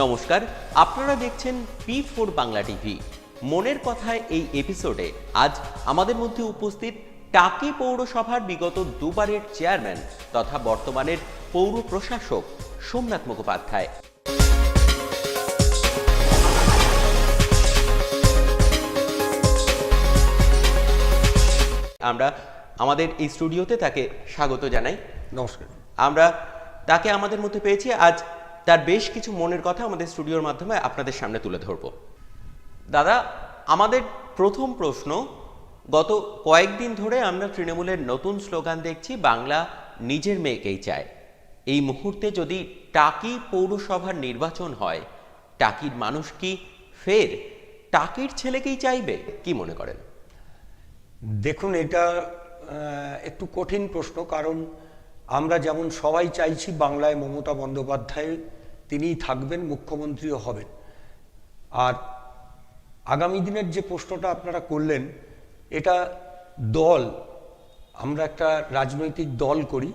নমস্কার আপনারা দেখছেন পি ফোর বাংলা টিভি মনের কথায় এই এপিসোডে আজ আমাদের মধ্যে উপস্থিত টাকি পৌরসভার বিগত দুবারের চেয়ারম্যান তথা বর্তমানের পৌর প্রশাসক সোমনাথ মুখোপাধ্যায়। আমরা আমাদের এই স্টুডিওতে তাকে স্বাগত জানাই। নমস্কার। আমরা তাকে আমাদের মধ্যে পেয়েছি। আজ তার বেশ কিছু মনের কথা আমাদের স্টুডিওর মাধ্যমে আপনাদের সামনে তুলে ধরব। দাদা, আমাদের প্রথম প্রশ্ন, গত কয়েকদিন ধরে আমরা তৃণমূলের নতুন স্লোগান দেখছি, বাংলা নিজের মেয়েকেই চায়। এই মুহূর্তে যদি টাকি পৌরসভার নির্বাচন হয়, টাকির মানুষ কি ফের টাকির ছেলেকেই চাইবে? কি মনে করেন? দেখুন, এটা একটু কঠিন প্রশ্ন, কারণ আমরা যেমন সবাই চাইছি বাংলায় মমতা বন্দ্যোপাধ্যায় তিনিই থাকবেন, মুখ্যমন্ত্রীও হবেন। আর আগামী দিনের যে প্রশ্নটা আপনারা করলেন, এটা দল, আমরা একটা রাজনৈতিক দল করি,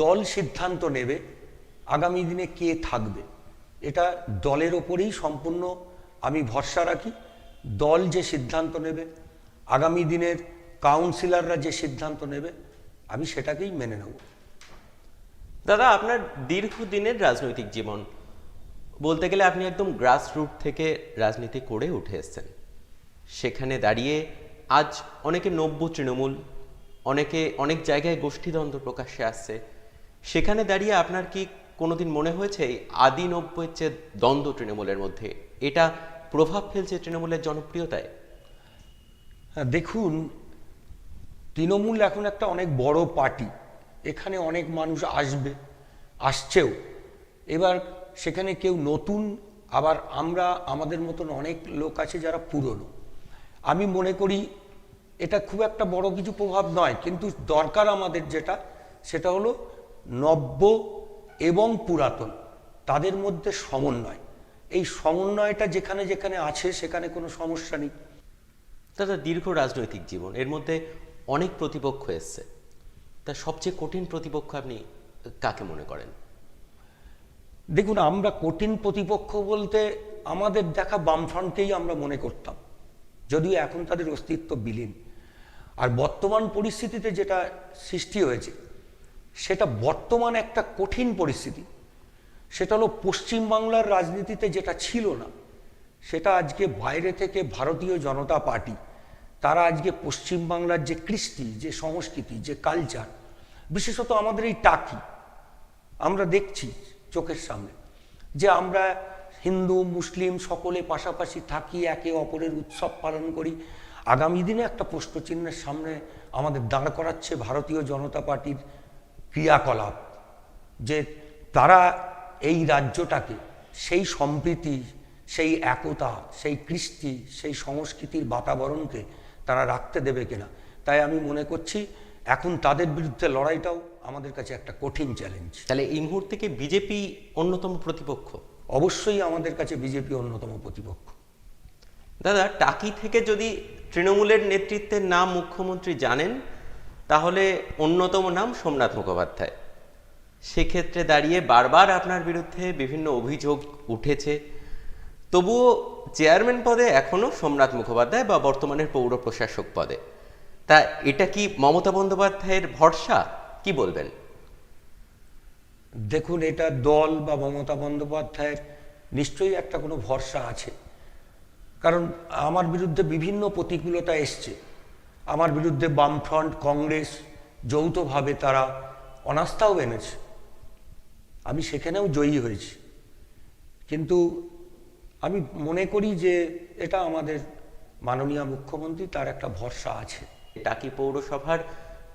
দল সিদ্ধান্ত নেবে আগামী দিনে কে থাকবে। এটা দলের ওপরেই সম্পূর্ণ আমি ভরসা রাখি, দল যে সিদ্ধান্ত নেবে, আগামী দিনের কাউন্সিলররা যে সিদ্ধান্ত নেবে, আমি সেটাকেই মেনে নেব। দাদা আপনার দীর্ঘদিনের রাজনৈতিক জীবন। বলতে গেলে আপনি একদম গ্রাস রুট থেকে রাজনীতি করে উঠে এসেছেন। সেখানে দাঁড়িয়ে আজ অনেকে নব্য তৃণমূল অনেকে অনেক জায়গায় গোষ্ঠীদ্বন্দ্ব প্রকাশ্যে আসছে। সেখানে দাঁড়িয়ে আপনার কি কোনোদিন মনে হয়েছে এই আদি নব্যের যে দ্বন্দ্ব তৃণমূলের মধ্যে এটা প্রভাব ফেলছে তৃণমূলের জনপ্রিয়তায়? হ্যাঁ, দেখুন তৃণমূল এখন একটা অনেক বড় পার্টি। এখানে অনেক মানুষ আসবে, আসছেও। এবার সেখানে কেউ নতুন, আবার আমরা, আমাদের মতন অনেক লোক আছে যারা পুরনো। আমি মনে করি এটা খুব একটা বড় কিছু প্রভাব নয়, কিন্তু দরকার আমাদের যেটা, সেটা হলো নব্য এবং পুরাতন, তাদের মধ্যে সমন্বয়। এই সমন্বয়টা যেখানে যেখানে আছে, সেখানে কোনো সমস্যা নেই। দাদা, দীর্ঘ রাজনৈতিক জীবন, এর মধ্যে অনেক প্রতিপক্ষ এসছে। তা সবচেয়ে কঠিন প্রতিপক্ষ আপনি কাকে মনে করেন? দেখুন, আমরা কঠিন প্রতিপক্ষ বলতে আমাদের দেখা বামফ্রন্টকেই আমরা মনে করতাম। যদিও এখন তাদের অস্তিত্ব বিলীন। আর বর্তমান পরিস্থিতিতে যেটা সৃষ্টি হয়েছে, সেটা বর্তমান একটা কঠিন পরিস্থিতি। সেটা হলো পশ্চিমবাংলার রাজনীতিতে যেটা ছিল না, সেটা আজকে বাইরে থেকে ভারতীয় জনতা পার্টি, তারা আজকে পশ্চিমবাংলার যে কৃষ্টি, যে সংস্কৃতি, যে কালচার বিশেষত আমাদের এই টাকি, আমরা দেখছি চোখের সামনে যে আমরা হিন্দু, মুসলিম সকলে পাশাপাশি থাকি, একে অপরের উৎসব পালন করি। আগামী দিনে একটা প্রশ্নচিহ্নের সামনে আমাদের দাঁড় করাচ্ছে ভারতীয় জনতা পার্টির ক্রিয়াকলাপ, যে তারা এই রাজ্যটাকে সেই সম্প্রীতি, সেই একতা, সেই কৃষ্টি, সেই সংস্কৃতির বাতাবরণকে তারা রাখতে দেবে কিনা। তাই আমি মনে করছি এখন তাদের বিরুদ্ধে লড়াইটাও আমাদের কাছে একটা কঠিন চ্যালেঞ্জ তাহলে এই মুহূর্তে কি বিজেপি অন্যতম প্রতিপক্ষ? অবশ্যই আমাদের কাছে বিজেপি অন্যতম প্রতিপক্ষ। দাদা টাকি থেকে যদি তৃণমূলের নেতৃত্বের নাম মুখ্যমন্ত্রী জানেন তাহলে অন্যতম নাম সোমনাথ মুখোপাধ্যায়। সেক্ষেত্রে দাঁড়িয়ে বারবার আপনার বিরুদ্ধে বিভিন্ন অভিযোগ উঠেছে। তবুও চেয়ারম্যান পদে এখনও সোমনাথ মুখোপাধ্যায় বা বর্তমানের পৌর প্রশাসক পদে। তা এটা কি মমতা বন্দ্যোপাধ্যায়ের ভরসা? কি বলবেন? দেখুন, এটা দল বা মমতা বন্দ্যোপাধ্যায়ের নিশ্চয়ই একটা কোনো ভরসা আছে। কারণ আমার বিরুদ্ধে বিভিন্ন প্রতিকূলতা এসছে। আমার বিরুদ্ধে বামফ্রন্ট, কংগ্রেস যৌথভাবে তারা অনাস্থাও এনেছে। আমি সেখানেও জয়ী হয়েছি। কিন্তু আমি মনে করি যে এটা আমাদের মাননীয় মুখ্যমন্ত্রী তার একটা ভরসা আছে। টাকি পৌরসভার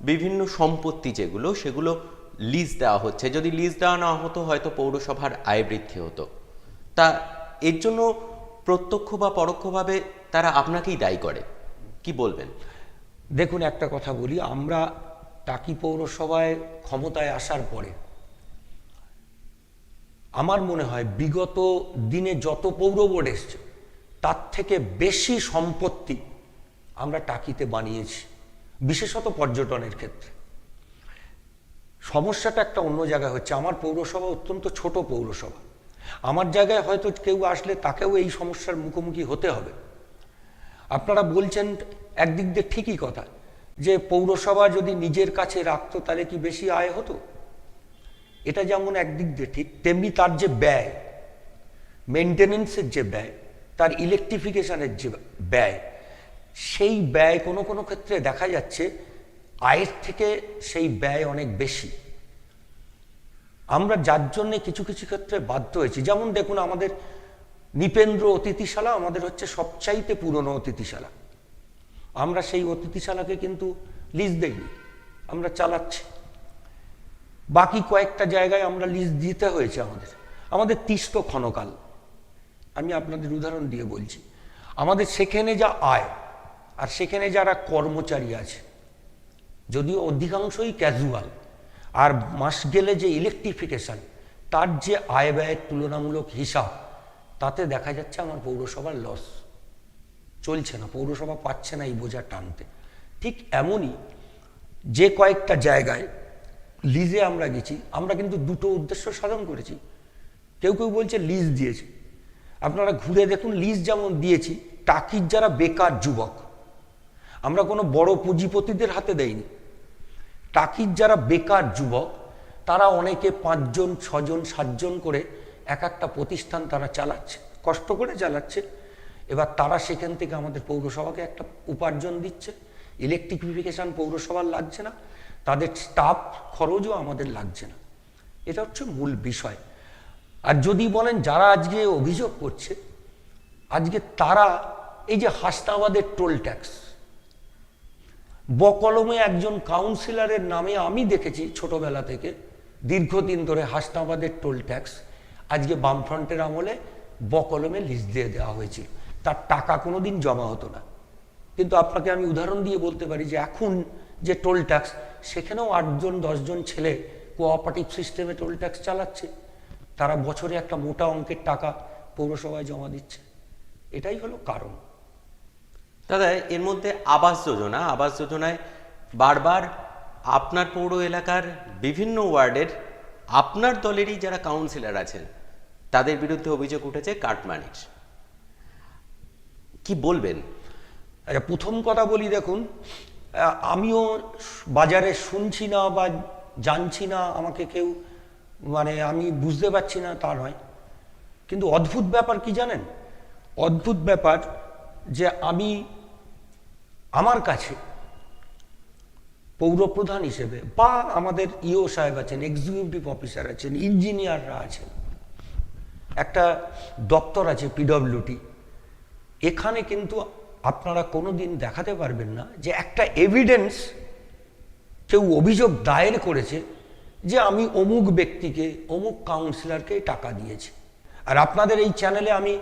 বিভিন্ন সম্পত্তি যেগুলো, সেগুলো লিজ দেওয়া হচ্ছে। যদি লিজ দেওয়া না হতো, হয়তো পৌরসভার আয় বৃদ্ধি হতো। তা এর জন্য প্রত্যক্ষ বা পরোক্ষভাবে তারা আপনাকেই দায়ী করে। কি বলবেন? দেখুন, একটা কথা বলি, আমরা টাকি পৌরসভায় ক্ষমতায় আসার পরে আমার মনে হয় বিগত দিনে যত পৌর বোর্ড এসছে, তার থেকে বেশি সম্পত্তি আমরা টাকিতে বানিয়েছি। বিশেষত পর্যটনের ক্ষেত্রে। সমস্যাটা একটা অন্য জায়গায় হচ্ছে। আমার পৌরসভা অত্যন্ত ছোট পৌরসভা। আমার জায়গায় হয়তো কেউ আসলে তাকেও এই সমস্যার মুখোমুখি হতে হবে। আপনারা বলছেন একদিক দিয়ে ঠিকই কথা, যে পৌরসভা যদি নিজের কাছে রাখতো তাহলে কি বেশি আয় হতো? এটা যেমন একদিক দিয়ে ঠিক, তেমনি তার যে ব্যয় মেনটেনেন্সের যে ব্যয়, তার ইলেকট্রিফিকেশনের যে ব্যয় সেই ব্যয় কোনো কোনো ক্ষেত্রে দেখা যাচ্ছে, আয়ের থেকে সেই ব্যয় অনেক বেশি। আমরা যার জন্যে কিছু কিছু ক্ষেত্রে বাধ্য হয়েছি। যেমন দেখুন, আমাদের নিপেন্দ্র অতিথিশালা আমাদের হচ্ছে সবচাইতে পুরনো অতিথিশালা। আমরা সেই অতিথিশালাকে কিন্তু লিজ দেইনি, আমরা চালাচ্ছি। বাকি কয়েকটা জায়গায় আমরা লিজ দিতে হয়েছে আমাদের। আমাদের তিস্ত ক্ষণকাল। আমি আপনাদের উদাহরণ দিয়ে বলছি। আমাদের সেখানে যা আয় আর সেখানে যারা কর্মচারী আছে, যদিও অধিকাংশই ক্যাজুয়াল আর মাস গেলে যে ইলেকট্রিফিকেশন তার যে আয় ব্যয়ের তুলনামূলক হিসাব, তাতে দেখা যাচ্ছে আমার পৌরসভার লস চলছে না, পৌরসভা পাচ্ছে না এই বোঝা টানতে। ঠিক এমনই যে কয়েকটা জায়গায় লিজে আমরা গেছি, আমরা কিন্তু দুটো উদ্দেশ্য সাধন করেছি। কেউ কেউ বলছে লিজ দিয়েছি। আপনারা ঘুরে দেখুন লিজ যেমন দিয়েছি, টাকির যারা বেকার যুবক আমরা কোনো বড় পুঁজিপতিদের হাতে দেইনি। টাকির যারা বেকার যুবক, তারা অনেকে পাঁচজন, ছজন, সাতজন করে এক একটা প্রতিষ্ঠান তারা চালাচ্ছে, কষ্ট করে চালাচ্ছে। এবার তারা সেখান থেকে আমাদের পৌরসভাকে একটা উপার্জন দিচ্ছে। ইলেকট্রিফিকেশন পৌরসভার লাগছে না, তাদের স্টাফ খরচও আমাদের লাগছে না। এটা হচ্ছে মূল বিষয়। আর যদি বলেন যারা আজকে অভিযোগ করছে, আজকে তারা এই যে হাসনাবাদের টোল ট্যাক্স বকলমে একজন কাউন্সিলরের নামে আমি দেখেছি ছোটবেলা থেকে। দীর্ঘদিন ধরে হাসনাবাদের টোল ট্যাক্স আজকে বামফ্রন্টের আমলে বকলমে লিস্ট দিয়ে দেওয়া হয়েছিল। তার টাকা কোনোদিন জমা হতো না। কিন্তু আপনাকে আমি উদাহরণ দিয়ে বলতে পারি যে এখন যে টোল ট্যাক্স সেখানেও আটজন, দশজন ছেলে কোঅপারেটিভ সিস্টেমে টোল ট্যাক্স চালাচ্ছে। তারা বছরে একটা মোটা অঙ্কের টাকা পৌরসভায় জমা দিচ্ছে। এটাই হলো কারণ। দাদা, এর মধ্যে আবাস যোজনা, আবাস যোজনায় বারবার আপনার পৌর এলাকার বিভিন্ন ওয়ার্ডের আপনার দলেরই যারা কাউন্সিলর আছেন, তাদের বিরুদ্ধে অভিযোগ উঠেছে কাটমানির কি বলবেন? আচ্ছা প্রথম কথা বলি, দেখুন আমিও বাজারে শুনছি না বা জানছি না, আমাকে কেউ মানে আমি বুঝতে পারছি না, তা নয়। কিন্তু অদ্ভুত ব্যাপার কি জানেন? অদ্ভুত ব্যাপার যে আমি আমার কাছে পৌরপ্রধান হিসেবে বা আমাদের ইও সাহেব আছেন এক্সিকিউটিভ অফিসার আছেন ইঞ্জিনিয়াররা আছেন, একটা দপ্তর আছে পিডব্লিউটি এখানে কিন্তু আপনারা কোনোদিন দেখাতে পারবেন না যে একটা এভিডেন্স কেউ অভিযোগ দায়ের করেছে যে আমি অমুক ব্যক্তিকে, অমুক কাউন্সিলরকে টাকা দিয়েছি। আর আপনাদের এই চ্যানেলে আমি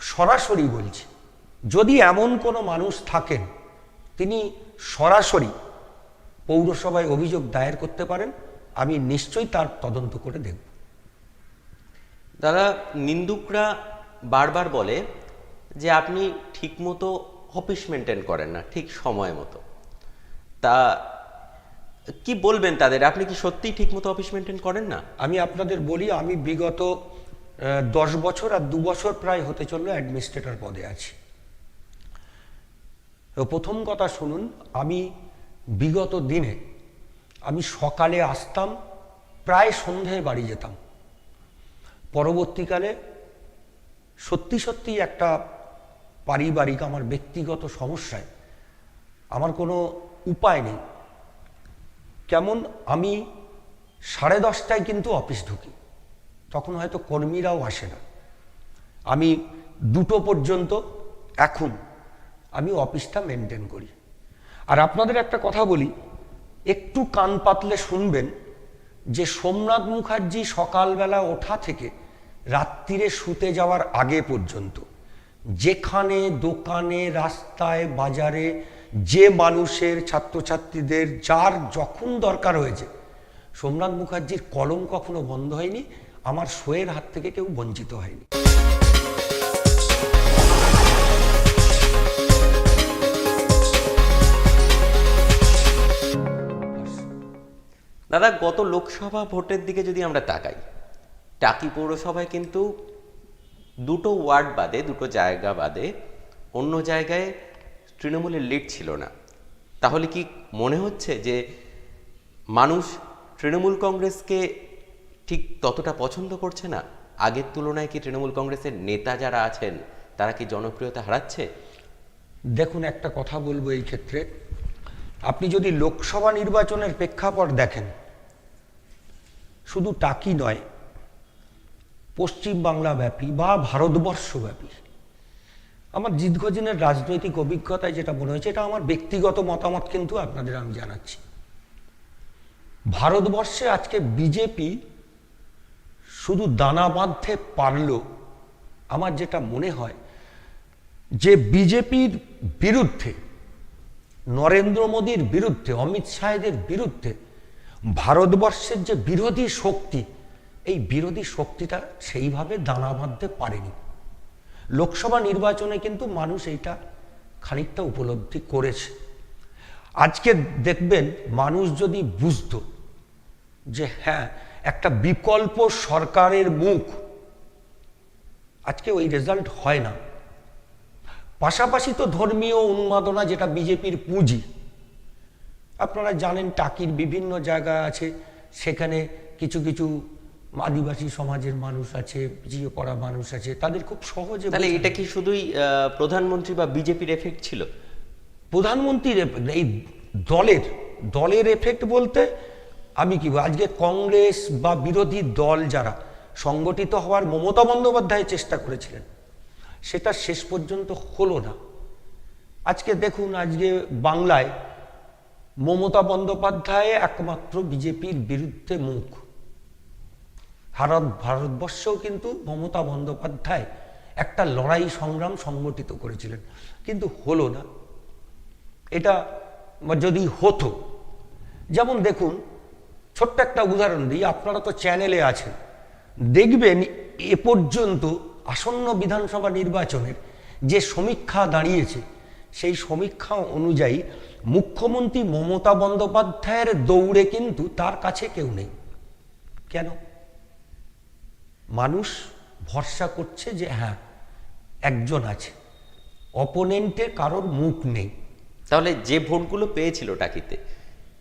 সরাসরি বলছি যদি এমন কোনো মানুষ থাকেন তিনি সরাসরি পৌরসভায় অভিযোগ দায়ের করতে পারেন আমি নিশ্চয়ই তার তদন্ত করে দেখব। দাদা নিন্দুকরা বারবার বলে যে আপনি ঠিকমতো অফিস মেনটেন করেন না ঠিক সময় মতো। তা কি বলবেন তাদের? আপনি কি সত্যিই ঠিকমতো অফিস মেনটেন করেন না? আমি আপনাদের বলি আমি বিগত দশ বছর আর দু বছর প্রায় হতে চলল অ্যাডমিনিস্ট্রেটর পদে আছি। প্রথম কথা শুনুন, আমি বিগত দিনে আমি সকালে আসতাম, প্রায় সন্ধ্যায় বাড়ি যেতাম। পরবর্তীকালে সত্যি সত্যি একটা পারিবারিক, আমার ব্যক্তিগত সমস্যায় আমার কোনো উপায় নেই। কেমন আমি সাড়ে দশটায় কিন্তু অফিস ঢুকি, তখন হয়তো কর্মীরাও আসে না। আমি দুটো পর্যন্ত, এখন আমি অফিসটা মেনটেন করি। আর আপনাদের একটা কথা বলি, একটু কান পাতলে শুনবেন যে সোমনাথ মুখার্জি সকালবেলা ওঠা থেকে রাত্রিরে শুতে যাওয়ার আগে পর্যন্ত যেখানে, দোকানে, রাস্তায়, বাজারে যে মানুষের ছাত্রছাত্রীদের যার যখন দরকার হয়েছে, সোমনাথ মুখার্জির কলম কখনো বন্ধ হয়নি, আমার শোয়ের হাত থেকে কেউ বঞ্চিত হয়নি। দাদা, গত লোকসভা ভোটের দিকে যদি আমরা তাকাই, টাকি পৌরসভায় কিন্তু দুটো ওয়ার্ড বাদে, দুটো জায়গা বাদে, অন্য জায়গায় তৃণমূলের লিড ছিল না। তাহলে কি মনে হচ্ছে যে মানুষ তৃণমূল কংগ্রেসকে ঠিক ততটা পছন্দ করছে না? আগের তুলনায় কি তৃণমূল কংগ্রেসের নেতা যারা আছেন, তারা কি জনপ্রিয়তা হারাচ্ছে? দেখুন, একটা কথা বলব এই ক্ষেত্রে। আপনি যদি লোকসভা নির্বাচনের প্রেক্ষাপট দেখেন শুধু টাকি নয় পশ্চিম বাংলা ব্যাপী বা ভারতবর্ষ ব্যাপী আমার দীর্ঘদিনের রাজনৈতিক অভিজ্ঞতায় যেটা মনে হয়েছে, এটা আমার ব্যক্তিগত মতামত কিন্তু আপনাদের আমি জানাচ্ছি। ভারতবর্ষে আজকে বিজেপি শুধু দানা বাঁধতে পারল, আমার যেটা মনে হয়, যে বিজেপির বিরুদ্ধে, নরেন্দ্র মোদীর বিরুদ্ধে, অমিত শাহেদের বিরুদ্ধে ভারতবর্ষের যে বিরোধী শক্তি, এই বিরোধী শক্তিটা সেইভাবে দানা বাঁধতে পারেনি। লোকসভা নির্বাচনে কিন্তু মানুষ এইটা খানিকটা উপলব্ধি করেছে। আজকে দেখবেন মানুষ যদি বুঝতো যে হ্যাঁ একটা বিকল্প সরকারের মুখ, আজকে ওই রেজাল্ট হয় না। পাশাপাশি তো ধর্মীয় উন্মাদনা, যেটা বিজেপির পুঁজি আপনারা জানেন টাকির বিভিন্ন জায়গা আছে সেখানে কিছু কিছু আদিবাসী সমাজের মানুষ আছে পিছিয়ে পড়া মানুষ আছে তাদের খুব সহজে তাহলে এটা কি শুধুই প্রধানমন্ত্রী বা বিজেপির এফেক্ট ছিল? প্রধানমন্ত্রীর এফেক্ট এই দলের দলের এফেক্ট বলতে আমি কি আজকে কংগ্রেস বা বিরোধী দল যারা সংগঠিত হওয়ার মমতা বন্দ্যোপাধ্যায় চেষ্টা করেছিলেন সেটা শেষ পর্যন্ত হলো না। আজকে দেখুন আজকে বাংলায় মমতা বন্দ্যোপাধ্যায় একমাত্র বিজেপির বিরুদ্ধে মুখ। ভারত, ভারতবর্ষেও কিন্তু মমতা বন্দ্যোপাধ্যায় একটা লড়াই সংগ্রাম সংগঠিত করেছিলেন। কিন্তু হলো না। এটা যদি হতো, যেমন দেখুন, ছোট্ট একটা উদাহরণ দিই, আপনারা তো চ্যানেলে আছেন। দেখবেন এ পর্যন্ত আসন্ন বিধানসভা নির্বাচনের যে সমীক্ষা দাঁড়িয়েছে সেই সমীক্ষা অনুযায়ী মুখ্যমন্ত্রী মমতা বন্দ্যোপাধ্যায়ের দৌড়ে কিন্তু তার কাছে কেউ নেই। কেন? মানুষ ভরসা করছে যে হ্যাঁ একজন আছে। অপোনেন্টের কারোর মুখ নেই। তাহলে যে ভোটগুলো পেয়েছিল টাকিতে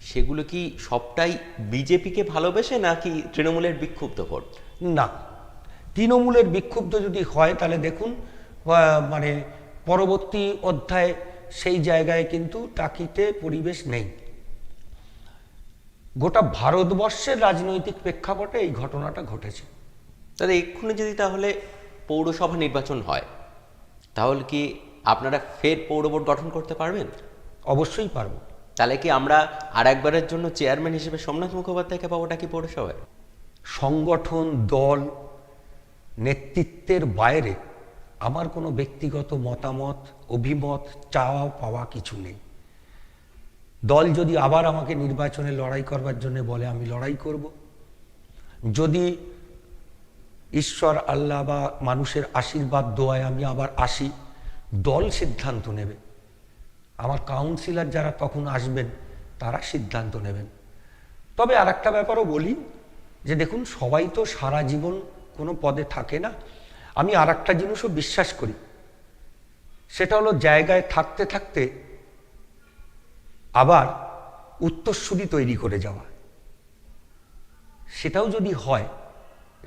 সেগুলো কি সবটাই বিজেপিকে ভালোবেসে নাকি তৃণমূলের বিক্ষুব্ধ ভোট? না। তৃণমূলের বিক্ষুব্ধ যদি হয় তাহলে দেখুন মানে পরবর্তী অধ্যায়ে সেই জায়গায় কিন্তু টাকিতে পরিবেশ নেই। গোটা ভারতবর্ষের রাজনৈতিক প্রেক্ষাপটে এই ঘটনাটা ঘটেছে। তাহলে এক্ষুনি যদি তাহলে পৌরসভা নির্বাচন হয় তাহলে কি আপনারা ফের পৌর বোর্ড গঠন করতে পারবেন? অবশ্যই পারব। তাহলে কি আমরা আর একবারের জন্য চেয়ারম্যান হিসেবে সোমনাথ মুখোপাধ্যায়কে পাবো টাকি পৌরসভায়? সংগঠন দল নেতৃত্বের বাইরে আমার কোনো ব্যক্তিগত মতামত, অভিমত, চাওয়া, পাওয়া কিছু নেই। দল যদি আবার আমাকে নির্বাচনে লড়াই করবার জন্য বলে আমি লড়াই করব। যদি ঈশ্বর, আল্লাহ বা মানুষের আশীর্বাদ, দোয়ায় আমি আবার আসি, দল সিদ্ধান্ত নেবে। আমার কাউন্সিলর যারা তখন আসবেন, তারা সিদ্ধান্ত নেবেন। তবে আর একটা ব্যাপারও বলি, যে দেখুন, সবাই তো সারা জীবন কোনো পদে থাকে না। আমি আর একটা জিনিসও বিশ্বাস করি। সেটা হলো জায়গায় থাকতে থাকতে আবার উত্তরসূরি তৈরি করে যাওয়া। সেটাও যদি হয়,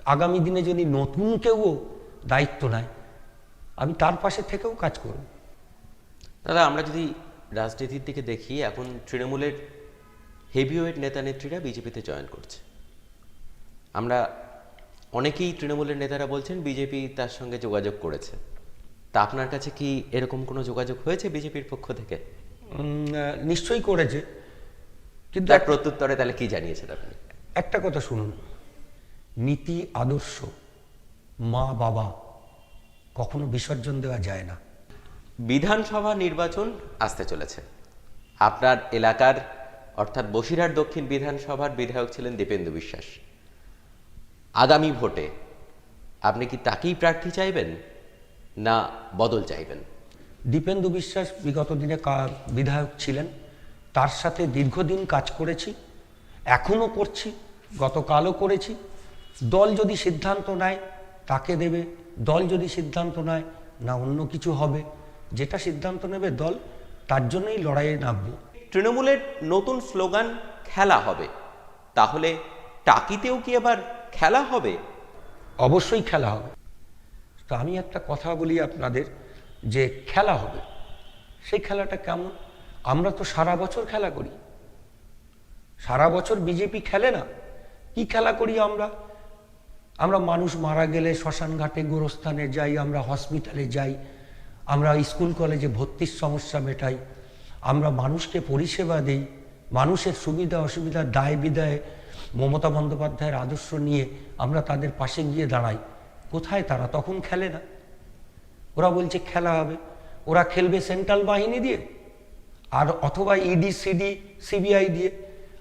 আগামী দিনে যদি নতুন কেউ দায়িত্ব নেয়, আমি তার পাশে থেকেও কাজ করব। দাদা, আমরা যদি রাজনীতির দিকে দেখি, এখন তৃণমূলের হেভিওয়েট নেতা নেত্রীরা বিজেপিতে জয়েন করছে। আমরা অনেকেই তৃণমূলের নেতারা বলছেন বিজেপি তার সঙ্গে যোগাযোগ করেছে। তা আপনার কাছে কি এরকম কোনো যোগাযোগ হয়েছে বিজেপির পক্ষ থেকে? নিশ্চয়ই করেছে। কিন্তু এক- প্রত্যুত্তরে তাহলে কি জানিয়েছেন আপনি? একটা কথা শুনুন। নীতি আদর্শ মা বাবা কখনো বিসর্জন দেওয়া যায় না। বিধানসভা নির্বাচন আসতে চলেছে। আপনার এলাকার অর্থাৎ বসিরহাট দক্ষিণ বিধানসভার বিধায়ক ছিলেন দীপেন্দু বিশ্বাস। আগামী ভোটে আপনি কি তাকেই প্রার্থী চাইবেন না বদল চাইবেন? দীপেন্দু বিশ্বাস বিগত দিনে বিধায়ক ছিলেন। তার সাথে দীর্ঘদিন কাজ করেছি এখনও করছি গতকালও করেছি। দল যদি সিদ্ধান্ত নেয় তাকে দেবে। দল যদি সিদ্ধান্ত নেয় না অন্য কিছু হবে। যেটা সিদ্ধান্ত নেবে দল তার জন্যই লড়াইয়ে নামবো। তৃণমূলের নতুন স্লোগান খেলা হবে। তাহলে টাকিতেও কি এবার খেলা হবে? অবশ্যই খেলা হবে। তো আমি একটা কথা বলি আপনাদের যে খেলা হবে। সেই খেলাটা কেমন? আমরা তো সারা বছর খেলা করি। সারা বছর বিজেপি খেলে না? কি খেলা করি আমরা? আমরা মানুষ মারা গেলে শ্মশান ঘাটে গোরস্থানে যাই, আমরা হসপিটালে যাই, আমরা স্কুল কলেজে ভর্তির সমস্যা মেটাই, আমরা মানুষকে পরিষেবা দিই, মানুষের সুবিধা অসুবিধা দায় বিদায় মমতা বন্দ্যোপাধ্যায়ের আদর্শ নিয়ে আমরা তাদের পাশে গিয়ে দাঁড়াই। কোথায় তারা? তখন খেলে না। ওরা বলছে খেলা হবে। ওরা খেলবে সেন্ট্রাল বাহিনী দিয়ে আর অথবা ইডি সিডি সিবিআই দিয়ে।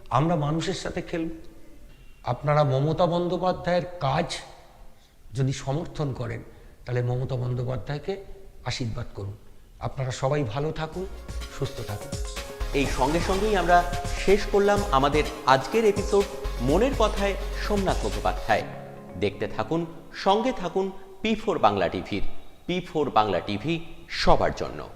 আমরা মানুষের সাথে খেলব। আপনারা মমতা বন্দ্যোপাধ্যায়ের কাজ যদি সমর্থন করেন, তাহলে মমতা বন্দ্যোপাধ্যায়কে আশীর্বাদ করুন। আপনারা সবাই ভালো থাকুন, সুস্থ থাকুন। এই সঙ্গে সঙ্গেই আমরা শেষ করলাম আমাদের আজকের এপিসোড মনের কথায় সোমনাথ মুখোপাধ্যায়। দেখতে থাকুন, সঙ্গে থাকুন পি ফোর বাংলা টিভির। পি ফোর বাংলা টিভি সবার জন্য।